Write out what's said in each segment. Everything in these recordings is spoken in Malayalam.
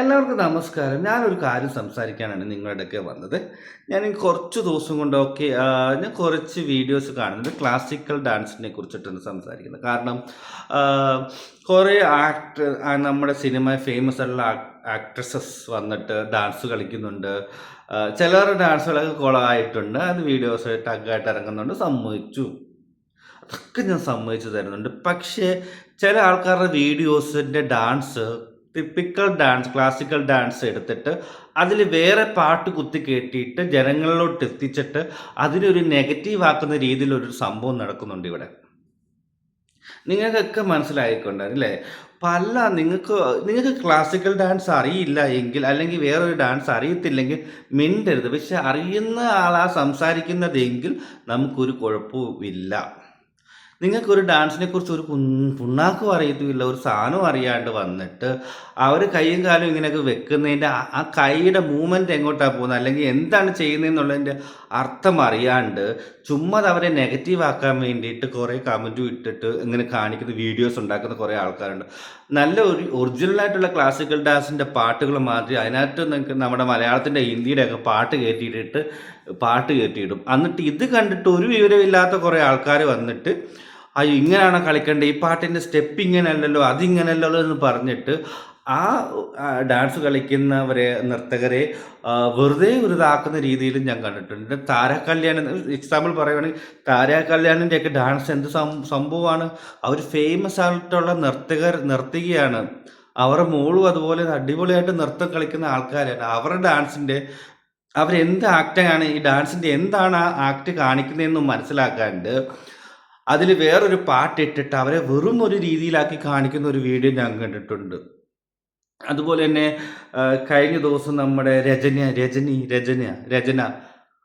എല്ലാവർക്കും നമസ്കാരം. ഞാനൊരു കാര്യം സംസാരിക്കാനാണ് നിങ്ങളുടെയൊക്കെ വന്നത്. ഞാൻ കുറച്ച് ദിവസം കൊണ്ടൊക്കെ ഞാൻ കുറച്ച് വീഡിയോസ് കാണുന്നുണ്ട് ക്ലാസിക്കൽ ഡാൻസിനെ കുറിച്ചിട്ടാണ് സംസാരിക്കുന്നത്. കാരണം കുറേ ആക്ടർ നമ്മുടെ സിനിമ ഫേമസ് ആയിട്ടുള്ള ആക്ട്രസസ് വന്നിട്ട് ഡാൻസ് കളിക്കുന്നുണ്ട്. ചിലവരുടെ ഡാൻസുകളൊക്കെ കുളമായിട്ടുണ്ട് അത് വീഡിയോസ് ടഗായിട്ട് ഇറങ്ങുന്നുണ്ട്. സമ്മതിച്ചു. അതൊക്കെ ഞാൻ സമ്മതിച്ചു തരുന്നുണ്ട്. പക്ഷേ ചില ആൾക്കാരുടെ വീഡിയോസിന്റെ dance typical dance classical dance എടുത്തിട്ട് അതിൽ വേറെ പാട്ട് കുത്തി കയറ്റിയിട്ട് ജനങ്ങളിലോട്ട് എത്തിച്ചിട്ട് അതിനൊരു നെഗറ്റീവ് ആക്കുന്ന രീതിയിലൊരു സംഭവം നടക്കുന്നുണ്ട് ഇവിടെ. നിങ്ങൾക്കൊക്കെ മനസ്സിലായിക്കൊണ്ട് അല്ലേ? പല നിങ്ങൾക്ക് നിങ്ങൾക്ക് ക്ലാസിക്കൽ ഡാൻസ് അറിയില്ല എങ്കിൽ അല്ലെങ്കിൽ വേറൊരു ഡാൻസ് അറിയത്തില്ലെങ്കിൽ മിണ്ടരുത്. പക്ഷെ അറിയുന്ന ആളാ സംസാരിക്കുന്നതെങ്കിൽ നമുക്കൊരു കുഴപ്പവുമില്ല നിങ്ങൾക്കൊരു ഡാൻസിനെ കുറിച്ച് ഒരു പുണ്ണാക്കും അറിയത്തുമില്ല ഒരു സാധനവും അറിയാണ്ട് വന്നിട്ട് അവർ കൈയും കാലും ഇങ്ങനെയൊക്കെ വെക്കുന്നതിന്റെ ആ- കൈയുടെ മൂവ്മെന്റ് എങ്ങോട്ടാണ് പോകുന്നത്? അല്ലെങ്കിൽ എന്താണ് ചെയ്യുന്നതെന്നുള്ളതിന്റെ അർത്ഥം അറിയാണ്ട് ചുമ്മാ അവരെ നെഗറ്റീവ് ആക്കാൻ വേണ്ടിയിട്ട് കുറേ കമന്റും ഇട്ടിട്ട് ഇങ്ങനെ കാണിക്കുന്ന വീഡിയോസ് ഉണ്ടാക്കുന്ന കുറേ ആൾക്കാരുണ്ട്. നല്ല ഒരു ഒറിജിനലായിട്ടുള്ള ക്ലാസിക്കൽ ഡാൻസിന്റെ പാട്ടുകൾ മാറ്റി അതിനകത്ത് നിങ്ങൾക്ക് നമ്മുടെ മലയാളത്തിന്റെ ഹിന്ദിയുടെയൊക്കെ പാട്ട് കയറ്റിയിട്ടിട്ട് പാട്ട് കയറ്റിയിടും എന്നിട്ട് ഇത് കണ്ടിട്ട് ഒരു വിവരമില്ലാത്ത കുറേ ആൾക്കാർ വന്നിട്ട് അയ്യോ ഇങ്ങനെയാണോ കളിക്കേണ്ടത് ഈ പാട്ടിന്റെ സ്റ്റെപ്പ് ഇങ്ങനെയല്ലല്ലോ അതിങ്ങനെയല്ലല്ലോ എന്ന് പറഞ്ഞിട്ട് ആ ഡാൻസ് കളിക്കുന്നവരെ നർത്തകരെ വെറുതെ വെറുതാക്കുന്ന രീതിയിലും ഞാൻ കണ്ടിട്ടുണ്ട്. താര കല്യാണം എക്സാമ്പിൾ പറയുകയാണെങ്കിൽ താര കല്യാണിന്റെയൊക്കെ ഡാൻസ് എന്ത് സംഭവമാണ്? അവർ ഫേമസ് ആയിട്ടുള്ള നർത്തകർ നർത്തകിയാണ്. അവരുടെ മോളും അതുപോലെ അടിപൊളിയായിട്ട് നൃത്തം കളിക്കുന്ന ആൾക്കാരാണ്. അവരുടെ ഡാൻസിന്റെ അവരെന്ത് ആക്റ്റാണ് ഈ ഡാൻസിന്റെ എന്താണ് ആ ആക്ട് കാണിക്കുന്നതെന്ന് മനസ്സിലാക്കാണ്ട് അതിൽ വേറൊരു പാട്ടിട്ടിട്ട് അവരെ വെറും ഒരു രീതിയിലാക്കി കാണിക്കുന്ന ഒരു വീഡിയോ ഞാൻ കണ്ടിട്ടുണ്ട്. അതുപോലെ തന്നെ കഴിഞ്ഞ ദിവസം നമ്മുടെ രജന രജനി രജന രചന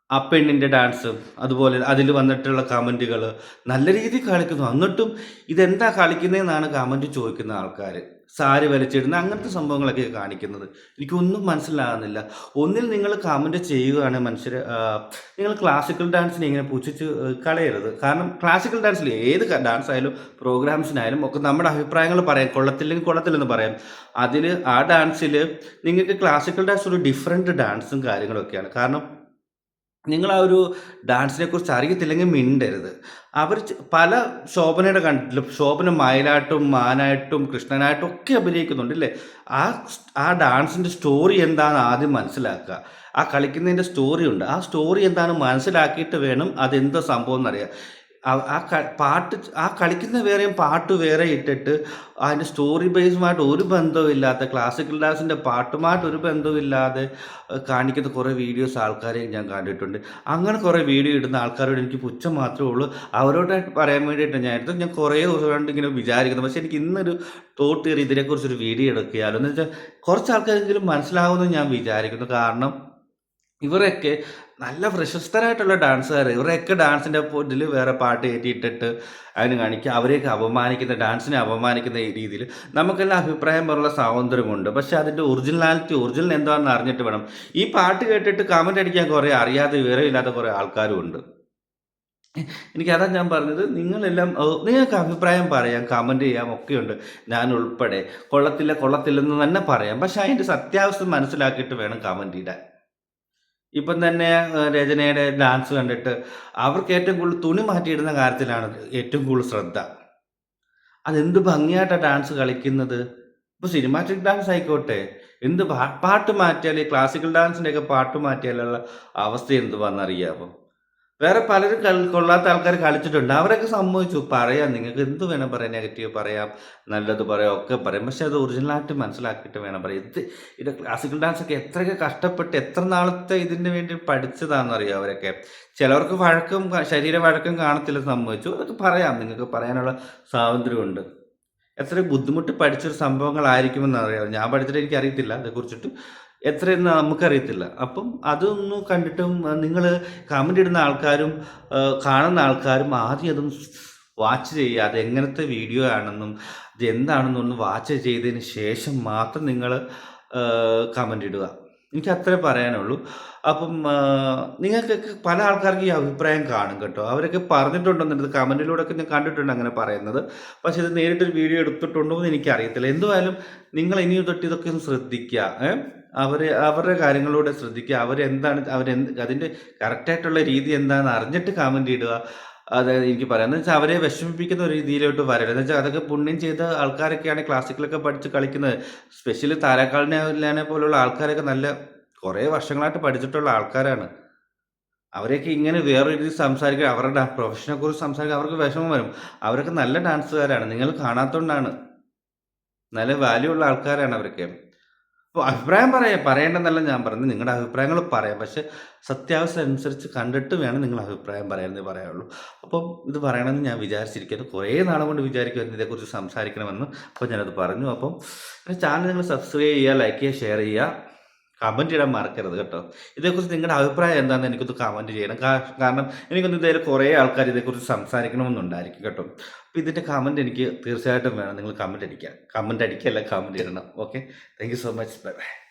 ആ പെണ്ണിന്റെ ഡാൻസ് അതുപോലെ അതിൽ വന്നിട്ടുള്ള കമന്റുകൾ നല്ല രീതിയിൽ കളിക്കുന്നു എന്നിട്ടും ഇതെന്താ കളിക്കുന്നതെന്നാണ് കമന്റ് ചോദിക്കുന്ന ആൾക്കാർ സാരി വലിച്ചിടുന്ന അങ്ങനത്തെ സംഭവങ്ങളൊക്കെ കാണിക്കുന്നത്. എനിക്കൊന്നും മനസ്സിലാകുന്നില്ല. ഒന്നിൽ നിങ്ങൾ കമന്റ് ചെയ്യുകയാണ് മനുഷ്യർ നിങ്ങൾ ക്ലാസിക്കൽ ഡാൻസിനെ ഇങ്ങനെ പുച്ഛിച്ച് കളയരുത്. കാരണം ക്ലാസിക്കൽ ഡാൻസിൽ ഏത് ഡാൻസ് ആയാലും പ്രോഗ്രാംസിനായാലും ഒക്കെ നമ്മുടെ അഭിപ്രായങ്ങൾ പറയാം. കൊള്ളത്തില്ലെങ്കിൽ കൊള്ളത്തില്ലെന്ന് പറയാം. അതിൽ ആ ഡാൻസിൽ നിങ്ങൾക്ക് ക്ലാസിക്കൽ ഡാൻസ് ഒരു ഡിഫറെന്റ് ഡാൻസും കാര്യങ്ങളൊക്കെയാണ്. കാരണം നിങ്ങൾ ആ ഒരു ഡാൻസിനെ കുറിച്ച് അറിയത്തില്ലെങ്കിൽ മിണ്ടരുത്. അവർ പല ശോഭനയുടെ കണ്ടിട്ടില്ല ശോഭന മയിലായിട്ടും മാനായിട്ടും കൃഷ്ണനായിട്ടും ഒക്കെ അഭിനയിക്കുന്നുണ്ട് അല്ലേ? ആ ആ ഡാൻസിന്റെ സ്റ്റോറി എന്താണെന്ന് ആദ്യം മനസ്സിലാക്കുക. ആ കളിക്കുന്നതിന്റെ സ്റ്റോറി ഉണ്ട്. ആ സ്റ്റോറി എന്താണെന്ന് മനസ്സിലാക്കിയിട്ട് വേണം അതെന്താ സംഭവം എന്നറിയാം ആ- പാട്ട് ആ കളിക്കുന്ന വേറെയും പാട്ട് വേറെ ഇട്ടിട്ട് അതിന്റെ സ്റ്റോറി ബേസുമായിട്ട് ഒരു ബന്ധവും ഇല്ലാത്ത ക്ലാസിക്കൽ ഡാൻസിന്റെ പാട്ടുമായിട്ട് ഒരു ബന്ധവും ഇല്ലാതെ കാണിക്കുന്ന കുറേ വീഡിയോസ് ആൾക്കാരെ ഞാൻ കണ്ടിട്ടുണ്ട്. അങ്ങനെ കുറേ വീഡിയോ ഇടുന്ന ആൾക്കാരോട് എനിക്ക് പുച്ഛം മാത്രമേ ഉള്ളൂ. അവരോടായിട്ട് പറയാൻ വേണ്ടിയിട്ട് ഞാൻ എടുത്തത് ഞാൻ കുറേ ദിവസം കൊണ്ട് ഇങ്ങനെ വിചാരിക്കുന്നത് പക്ഷേ എനിക്ക് ഇന്നൊരു തോട്ട് കയറി ഇതിനെക്കുറിച്ചൊരു വീഡിയോ എടുക്കുകയാലോ എന്ന് വെച്ചാൽ കുറച്ച് ആൾക്കാരെങ്കിലും മനസ്സിലാവുമെന്ന് ഞാൻ വിചാരിക്കുന്നു. കാരണം ഇവരൊക്കെ നല്ല പ്രശസ്തരായിട്ടുള്ള ഡാൻസുകാർ ഇവരൊക്കെ ഡാൻസിന്റെ ഇതിൽ വേറെ പാട്ട് കയറ്റിയിട്ടിട്ട് അതിന് കാണിക്കുക അവരെയൊക്കെ അപമാനിക്കുന്ന ഡാൻസിനെ അപമാനിക്കുന്ന രീതിയിൽ നമുക്കെല്ലാം അഭിപ്രായം പോലുള്ള സ്വാതന്ത്ര്യമുണ്ട്. പക്ഷേ അതിന്റെ ഒറിജിനാലിറ്റി ഒറിജിനൽ എന്താണെന്ന് അറിഞ്ഞിട്ട് വേണം. ഈ പാട്ട് കേട്ടിട്ട് കമന്റ് അടിക്കാൻ കുറേ അറിയാതെ വിവരമില്ലാത്ത കുറേ ആൾക്കാരും ഉണ്ട്. എനിക്ക് അതാ ഞാൻ പറഞ്ഞത്. നിങ്ങളെല്ലാം നിങ്ങൾക്ക് അഭിപ്രായം പറയാം കമന്റ് ചെയ്യാം ഒക്കെയുണ്ട്. ഞാൻ ഉൾപ്പെടെ. കൊള്ളത്തില്ല കൊള്ളത്തില്ലെന്ന് തന്നെ പറയാം. പക്ഷേ അതിന്റെ സത്യാവസ്ഥ മനസ്സിലാക്കിയിട്ട് വേണം കമന്റ് ഇടാൻ. ഇപ്പം തന്നെ രചനയുടെ ഡാൻസ് കണ്ടിട്ട് അവർക്ക് ഏറ്റവും കൂടുതൽ തുണി മാറ്റിയിടുന്ന കാര്യത്തിലാണ് ഏറ്റവും കൂടുതൽ ശ്രദ്ധ. അതെന്ത് ഭംഗിയായിട്ടാണ് ഡാൻസ് കളിക്കുന്നത്? ഇപ്പോൾ സിനിമാറ്റിക് ഡാൻസ് ആയിക്കോട്ടെ. എന്ത് പാട്ട് മാറ്റിയാൽ ഈ ക്ലാസിക്കൽ ഡാൻസിന്റെയൊക്കെ പാട്ട് മാറ്റിയാലുള്ള അവസ്ഥ എന്തുവാണെന്നറിയാമോ വേറെ പലരും കളി കൊള്ളാത്ത ആൾക്കാർ കളിച്ചിട്ടുണ്ട്. അവരൊക്കെ സമ്മതിച്ചു. പറയാം. നിങ്ങൾക്ക് എന്ത് വേണം പറയാം നെഗറ്റീവ് പറയാം. നല്ലത് പറയാം. ഒക്കെ പറയാം. പക്ഷെ അത് ഒറിജിനലായിട്ട് മനസ്സിലാക്കിയിട്ട് വേണം പറയാം ഇത് ഇത് ക്ലാസിക്കൽ ഡാൻസ് ഒക്കെ എത്രയൊക്കെ കഷ്ടപ്പെട്ട് എത്ര നാളത്തെ ഇതിന് വേണ്ടി പഠിച്ചതാണെന്ന് അറിയാം അവരൊക്കെ? ചിലവർക്ക് വഴക്കം ശരീര വഴക്കം കാണത്തില്ല സമ്മതിച്ചു. അതൊക്കെ പറയാം. നിങ്ങൾക്ക് പറയാനുള്ള സ്വാതന്ത്ര്യമുണ്ട്. എത്ര ബുദ്ധിമുട്ട് പഠിച്ചൊരു സംഭവങ്ങളായിരിക്കുമെന്ന് അറിയാം. ഞാൻ പഠിച്ചിട്ട് എനിക്ക് അറിയത്തില്ല അതേക്കുറിച്ചിട്ട് എത്രയെന്ന് നമുക്കറിയത്തില്ല അപ്പം അതൊന്നും കണ്ടിട്ടും നിങ്ങൾ കമന്റ് ഇടുന്ന ആൾക്കാരും കാണുന്ന ആൾക്കാരും ആദ്യം അതും വാച്ച് ചെയ്യുക അത് എങ്ങനത്തെ വീഡിയോ ആണെന്നും ഇത് വാച്ച് ചെയ്തതിന് ശേഷം മാത്രം നിങ്ങൾ കമന്റ് ഇടുക എനിക്ക് അത്രേ പറയാനുള്ളൂ. അപ്പം നിങ്ങൾക്കൊക്കെ പല ആൾക്കാർക്കും ഈ അഭിപ്രായം കാണും കേട്ടോ. അവരൊക്കെ പറഞ്ഞിട്ടുണ്ടെന്നുള്ളത് കമന്റിലൂടെയൊക്കെ ഞാൻ കണ്ടിട്ടുണ്ട് അങ്ങനെ പറയുന്നത്. പക്ഷേ ഇത് നേരിട്ടൊരു വീഡിയോ എടുത്തിട്ടുണ്ടോ എന്ന് എനിക്കറിയത്തില്ല. എന്തുവായാലും നിങ്ങൾ ഇനിയും തൊട്ട് ഇതൊക്കെ ഒന്ന് ശ്രദ്ധിക്കുക. ഏഹ്, അവർ അവരുടെ കാര്യങ്ങളിലൂടെ ശ്രദ്ധിക്കുക. അവരെന്താണ് അവരെന്ത് അതിന്റെ കറക്റ്റായിട്ടുള്ള രീതി എന്താണെന്ന് അറിഞ്ഞിട്ട് കമന്റ് ഇടുക. അതായത് എനിക്ക് പറയാം. എന്ന് വെച്ചാൽ അവരെ വിഷമിപ്പിക്കുന്ന ഒരു രീതിയിലോട്ട് വരരുത്. എന്ന് വെച്ചാൽ അതൊക്കെ പുണ്യം ചെയ്ത ആൾക്കാരൊക്കെയാണ് ക്ലാസിക്കലൊക്കെ പഠിച്ച് കളിക്കുന്നത്. സ്പെഷ്യലി താരാക്കാളിനെ പോലുള്ള ആൾക്കാരൊക്കെ നല്ല കുറേ വർഷങ്ങളായിട്ട് പഠിച്ചിട്ടുള്ള ആൾക്കാരാണ്. അവരെയൊക്കെ ഇങ്ങനെ വേറൊരു രീതിയിൽ സംസാരിക്കുക അവരുടെ പ്രൊഫഷനെ കുറിച്ച് സംസാരിക്കുക അവർക്ക് വിഷമം വരും. അവരൊക്കെ നല്ല ഡാൻസുകാരാണ്. നിങ്ങൾ കാണാത്തതുകൊണ്ടാണ് നല്ല വാല്യൂ ഉള്ള ആൾക്കാരാണ് അവരൊക്കെ. അഭിപ്രായം പറയാം. പറയേണ്ടെന്നല്ല ഞാൻ പറയുന്നത്. നിങ്ങളുടെ അഭിപ്രായങ്ങൾ പറയാം. പക്ഷെ സത്യാവസ്ഥ അനുസരിച്ച് കണ്ടിട്ട് വേണം നിങ്ങൾ അഭിപ്രായം പറയാനേ പറയാനുള്ളൂ. അപ്പം ഇത് പറയണമെന്ന് ഞാൻ വിചാരിച്ചിരിക്കുന്നു. കുറേ നാളെ കൊണ്ട് വിചാരിക്കുമായിരുന്നു ഇതേക്കുറിച്ച് സംസാരിക്കണമെന്ന്. അപ്പോൾ ഞാനത് പറഞ്ഞു. അപ്പം ചാനൽ നിങ്ങൾ സബ്സ്ക്രൈബ് ചെയ്യുക, ലൈക്ക് ചെയ്യുക, ഷെയർ ചെയ്യുക. കമന്റ് ഇടാൻ മറക്കരുത് കേട്ടോ. ഇതേക്കുറിച്ച് നിങ്ങളുടെ അഭിപ്രായം എന്താണെന്ന് എനിക്കൊന്ന് കമന്റ് ചെയ്യണം. കാരണം എനിക്കൊന്ന് ഇതേപോലെ കുറേ ആൾക്കാർ ഇതേക്കുറിച്ച് സംസാരിക്കണമെന്നുണ്ടായിരിക്കും കേട്ടോ. അപ്പോൾ ഇതിന്റെ കമന്റ് എനിക്ക് തീർച്ചയായിട്ടും വേണം. നിങ്ങൾ കമന്റ് അടിക്കുക. കമന്റ് അടിക്കുകയല്ല കമന്റ് ഇടണം. Okay. Thank so much. Bye bye.